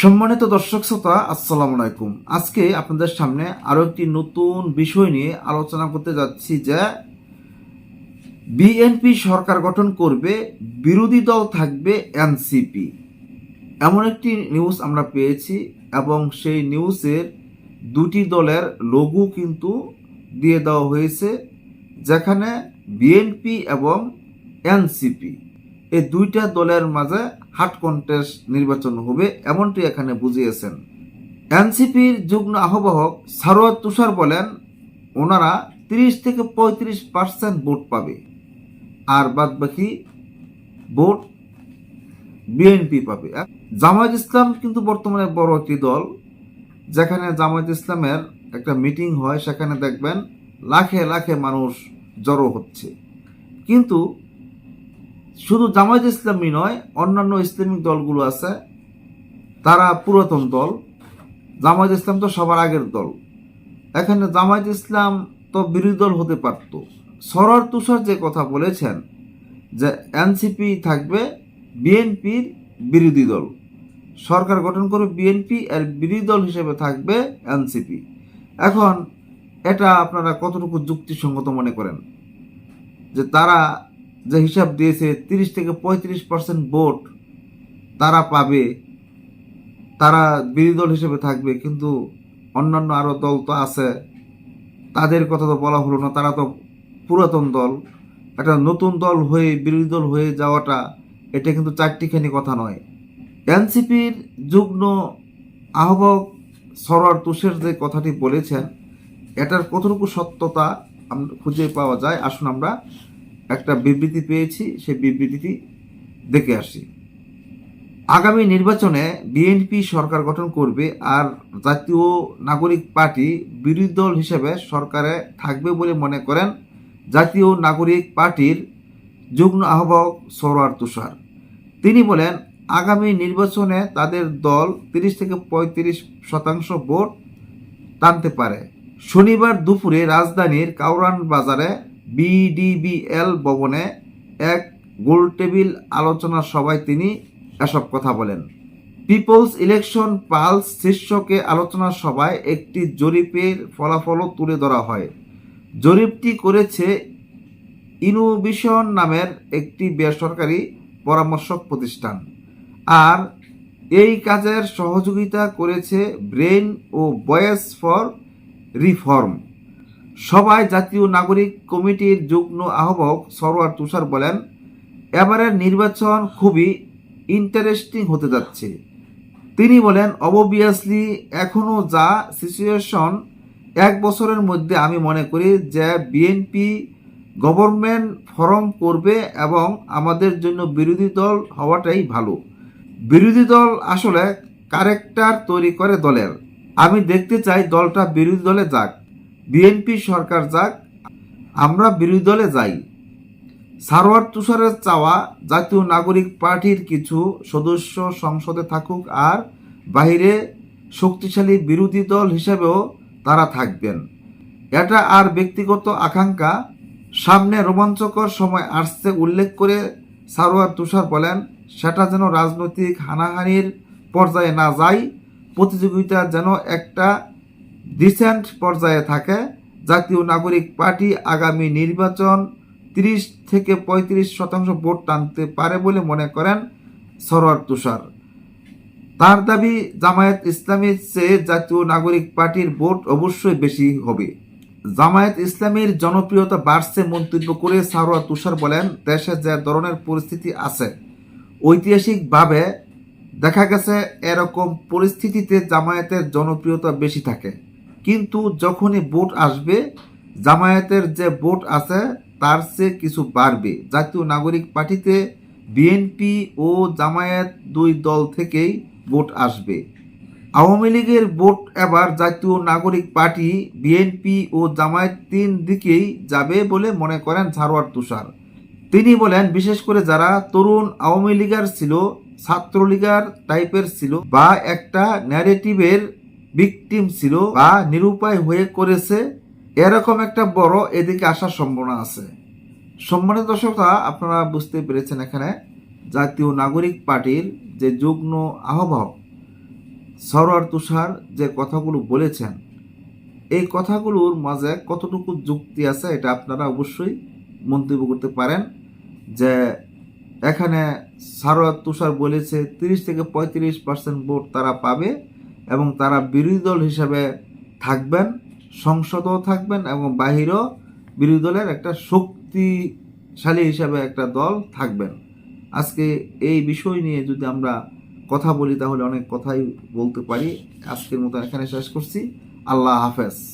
সম্মানিত দর্শক শ্রোতা, আসসালামু আলাইকুম। আজকে আপনাদের সামনে আরও একটি নতুন বিষয় নিয়ে আলোচনা করতে যাচ্ছি যে, বিএনপি সরকার গঠন করবে, বিরোধী দল থাকবে এনসিপি। এমন একটি নিউজ আমরা পেয়েছি এবং সেই নিউজের দুটি দলের লঘু কিন্তু দিয়ে দেওয়া হয়েছে, যেখানে বিএনপি এবং এনসিপি। এই দুইটা দলের মাঝে হাট কন্টেস্ট নির্বাচন হবে এমনটি এখানে বুঝিয়েছেন। এনসিপির যুগ্ম আহ্বায়ক সারোয়ার তুষার বলেন, ওনারা তিরিশ থেকে পঁয়ত্রিশ পার্সেন্ট ভোট পাবে। আর বাদ বাকি ভোট বিএনপি পাবে। জামায়াত ইসলাম কিন্তু বর্তমানে বড় একটি দল। যেখানে জামায়াত ইসলামের একটা মিটিং হয়, সেখানে দেখবেন লাখে লাখে মানুষ জড়ো হচ্ছে। কিন্তু শুধু জামায়াত ইসলামী নয়, অন্যান্য ইসলামিক দলগুলো আছে। তারা পুরাতন দল। জামায়াত ইসলাম তো সবার আগের দল। এখানে জামায়াত ইসলাম তো বিরোধী দল হতে পারত। সরার তুষার যে কথা বলেছেন, যে এনসিপি থাকবে বিএনপির বিরোধী দল। সরকার গঠন করে বিএনপি আর বিরোধী দল হিসেবে থাকবে এনসিপি এখন এটা আপনারা কতটুকু যুক্তিসঙ্গত মনে করেন? যে তারা যে হিসাব দিয়েছে, তিরিশ থেকে পঁয়ত্রিশ পার্সেন্ট ভোট তারা পাবে, তারা বিরোধী দল হিসেবে থাকবে, কিন্তু অন্যান্য আরও দল তো আছে, তাদের কথা তো বলা হলো না, তারা তো পুরাতন দল। একটা নতুন দল হয়ে, বিরোধী দল হয়ে যাওয়াটা, এটা কিন্তু চারটিখানি কথা নয়। এনসিপির যুগ্ম আহ্বায়ক সরোয়ার তুষের যে কথাটি বলেছেন, এটার কতটুকু সত্যতা খুঁজে পাওয়া যায়? আসুন আমরা একটা বিবৃতি পেয়েছি, সেই বিবৃতিটি দেখে আসি। আগামী নির্বাচনে বিএনপি সরকার গঠন করবে আর জাতীয় নাগরিক পার্টি বিরোধী দল হিসেবে সরকারে থাকবে বলে মনে করেন জাতীয় নাগরিক পার্টির যুগ্ম আহ্বায়ক সৌরার তুষার। তিনি বলেন, আগামী নির্বাচনে তাদের দল তিরিশ থেকে পঁয়ত্রিশ শতাংশ ভোট টানতে পারে। শনিবার দুপুরে রাজধানীর কাউরান বাজারে বিডিবিএল ভবনে এক গোলটেবিল আলোচনা সভায় তিনি এসব কথা বলেন। পিপলস ইলেকশন পালস শীর্ষকে আলোচনা সভায় একটি জরিপের ফলাফলও তুলে ধরা হয়। জরিপটি করেছে ইনোভিশন নামের একটি বেসরকারি পরামর্শক প্রতিষ্ঠান। আর এই কাজের সহযোগিতা করেছে ব্রেন ও বয়েস ফর রিফর্ম। সবাই জাতীয় নাগরিক কমিটির যুগ্ম আহ্বায়ক সরোয়ার তুষার বলেন, এবারের নির্বাচন খুবই ইন্টারেস্টিং হতে যাচ্ছে। তিনি বলেন অবভিয়াসলি এখনও যা সিচুয়েশন এক বছরের মধ্যে আমি মনে করি যে বিএনপি গভর্নমেন্ট ফর্ম করবে এবং আমাদের জন্য বিরোধী দল হওয়াটাই ভালো। বিরোধী দল আসলে ক্যারেক্টার তৈরি করে দলের। আমি দেখতে চাই দলটা বিরোধী দলে যাক। বিএনপি সরকার যাক, আমরা বিরোধী দলে যাই। সারোয়ার তুষারের চাওয়া জাতীয় নাগরিক পার্টির কিছু সদস্য সংসদে থাকুক আর বাইরে শক্তিশালী বিরোধী দল হিসেবেও তারা থাকবেন। এটা আর ব্যক্তিগত আকাঙ্ক্ষা। সামনে রোমাঞ্চকর সময় আসছে উল্লেখ করে সারোয়ার তুষার বলেন, সেটা যেন রাজনৈতিক হানাহানির পর্যায়ে না যায় প্রতিযোগিতা যেন একটা ডিসেন্ট পর্যায়ে থাকে। জাতীয় নাগরিক পার্টি আগামী নির্বাচন তিরিশ থেকে পঁয়ত্রিশ শতাংশ ভোট টানতে পারে বলে মনে করেন সরোয়ার তুষার। তার দাবি, জামায়াত ইসলামীর চেয়ে জাতীয় নাগরিক পার্টির ভোট অবশ্যই বেশি হবে। জামায়াত ইসলামীর জনপ্রিয়তা বাড়ছে মন্তব্য করে সারোয়া তুষার বলেন, দেশে যে ধরনের পরিস্থিতি আছে, ঐতিহাসিকভাবে দেখা গেছে এরকম পরিস্থিতিতে জামায়াতের জনপ্রিয়তা বেশি থাকে। কিন্তু যখনই ভোট আসবে, জামায়াতের যে ভোট আছে, তার চেয়ে কিছু বাড়বে। জাতীয় নাগরিক পার্টিতে বিএনপি ও জামায়াত দুই দল থেকেই ভোট আসবে। আওয়ামী লীগের ভোট এবার জাতীয় নাগরিক পার্টি, বিএনপি ও জামায়াত তিন দিকেই যাবে বলে মনে করেন ঝাড়ওয়ার তুষার। তিনি বলেন, বিশেষ করে যারা তরুণ আওয়ামী লীগার ছিল, ছাত্রলীগার টাইপের ছিল, বা একটা ন্যারেটিভের ভিকটিম ছিল বা নিরুপায় হয়ে করেছে, এরকম একটা বড় এদিকে আসার সম্ভাবনা আছে। সম্মানিত দর্শকরা, আপনারা বুঝতে পেরেছেন এখানে জাতীয় নাগরিক পার্টির যে যুগ্ম আহ্বায়ক সরোয়ার তুষার যে কথাগুলো বলেছেন, এই কথাগুলোর মাঝে কতটুকু যুক্তি আছে এটা আপনারা অবশ্যই মন্তব্য করতে পারেন যে এখানে সারোয়ার তুষার বলেছে, তিরিশ থেকে পঁয়ত্রিশ পার্সেন্ট ভোট তারা পাবে। এবং তারা বিরোধী দল হিসাবে থাকবেন, সংসদও থাকবেন এবং বাহিরও বিরোধী দলের একটা শক্তিশালী হিসাবে একটা দল থাকবেন। আজকে এই বিষয় নিয়ে যদি আমরা কথা বলি তাহলে অনেক কথাই বলতে পারি। আজকের মতো এখানে শেষ করছি। আল্লাহ হাফেজ।